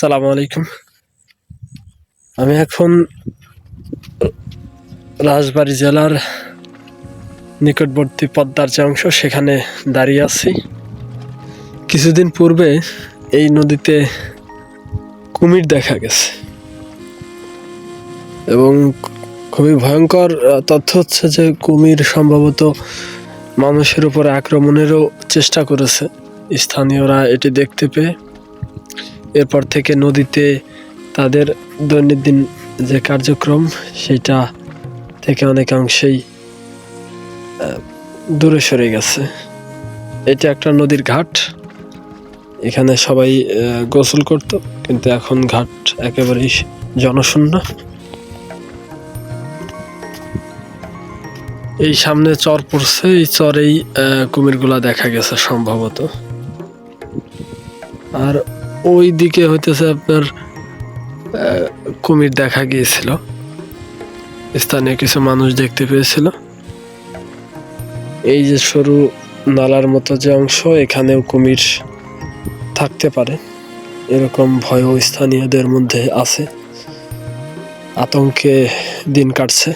সালামু আলাইকুম। আমি এখন রাজবাড়ী জেলার নিকটবর্তী পদ্মার যে অংশ, সেখানে দাঁড়িয়ে আছি। কিছুদিন পূর্বে এই নদীতে কুমির দেখা গেছে। এবং খুবই ভয়ঙ্কর তথ্য হচ্ছে যে কুমির সম্ভবত মানুষের উপর আক্রমণেরও চেষ্টা করেছে। স্থানীয়রা এটি দেখতে পেয়ে এরপর থেকে নদীতে তাদের দৈনন্দিন যে কার্যক্রম, সেটা থেকে অনেকাংশেই দূরে সরে গেছে। এটা একটা নদীর ঘাট। এখানে সবাই গোসল করত, কিন্তু এখন ঘাট একেবারেই জনশূন্য। এই সামনে চর পড়ছে, এই চরেই কুমিরগুলা দেখা গেছে সম্ভবত। আর ওই দিকে হইতেছে আপনার কুমির দেখা গিয়েছিল। স্থানীয় কিছু মানুষ দেখতে পেয়েছিল। এই যে সরু নালার মতো যে অংশ, এখানেও কুমির থাকতে পারে। এরকম ভয় স্থানীয়দের মধ্যে আছে। আতঙ্কে দিন কাটছে।